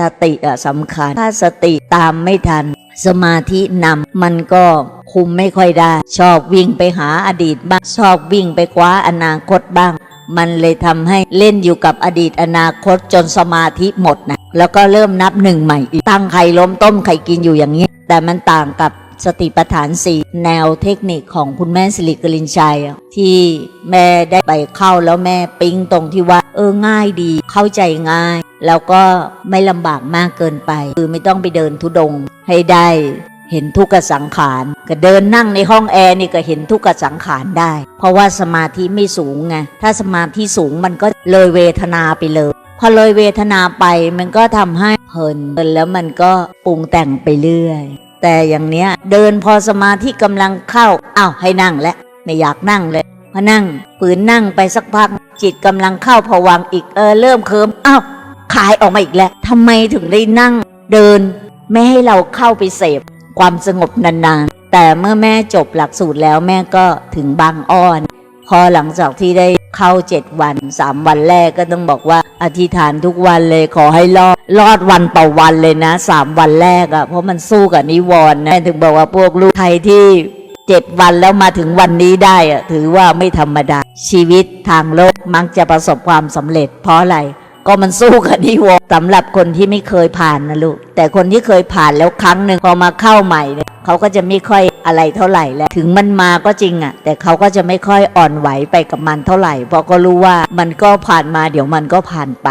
สติอะสำคัญ ถ้าสติตามไม่ทัน สมาธินำมันก็คุมไม่ค่อยได้ ชอบวิ่งไปหาอดีตบ้าง ชอบวิ่งไปคว้าอนาคตบ้าง มันเลยทำให้เล่นอยู่กับอดีตอนาคตจนสมาธิหมดนะแล้วก็เริ่มนับหนึ่งใหม่อีกตั้งไข่ล้มต้มไข่กินอยู่อย่างนี้ แต่มันต่างกับ สติปัฏฐานสี่แนวเทคนิคของคุณแม่สิริกลินชัย ที่แม่ได้ไปเข้าแล้วแม่ปิ๊งตรงที่ว่า เออง่ายดี เข้าใจง่าย แล้วก็ไม่ลำบากมากเกินไป คือไม่ต้องไปเดินทุดงให้ได้เห็นทุกขสังขารก็เดินนั่งในห้องแอร์นี่ก็เห็นทุกขสังขารได้ เพราะว่าสมาธิไม่สูงไงถ้าสมาธิสูงมันก็เลยเวทนาไปเลย พอเลยเวทนาไปมันก็ทำให้เพลินแล้วมันก็ปรุงแต่งไปเรื่อย แต่อย่างเนี้ยเดินพอสมาธิกำลังเข้าอ้าวให้นั่งแล้วไม่อยากนั่งเลยพอนั่งปืนนั่งไปสักพัก จิตกำลังเข้าผวังอีกเออเริ่มเคิมอ้าวขายออกมาอีกแล้วทำไมถึงได้นั่ง เดินไม่ให้เราเข้าไปเสพความสงบนานๆ แต่เมื่อแม่จบหลักสูตรแล้วแม่ก็ถึงบางอ้อน พอหลังจากที่ได้ เข้าเจ็ดวันสามวันแรกก็ต้องบอกว่า อธิษฐานทุกวันเลยขอให้รอดรอดวันต่อวันเลยนะสามวันแรกอะ่ะเพราะมันสู้กับนิวรณ์นะถึงบอกว่าพวกลูกใครที่เจ็ดวันแล้วมาถึงวันนี้ได้อะถือว่าไม่ธรรมดา ชีวิตทางโลกมักจะประสบความสำเร็จ เพราะอะไรก็มันสู้กับนิวรณ์สำหรับคนที่ไม่เคยผ่านนะลูกแต่คนที่เคยผ่านแล้วครั้งหนึ่งพอมาเข้าใหม่เนี่ยเขาก็จะไม่ค่อย อะไรเท่าไหร่แล้วถึงมันมาก็จริงอะ่ะ แต่เขาก็จะไม่ค่อยอ่อนไหวไปกับมันเท่าไหร่เพราะก็รู้ว่ามันก็ผ่านมาเดี๋ยวมันก็ผ่านไป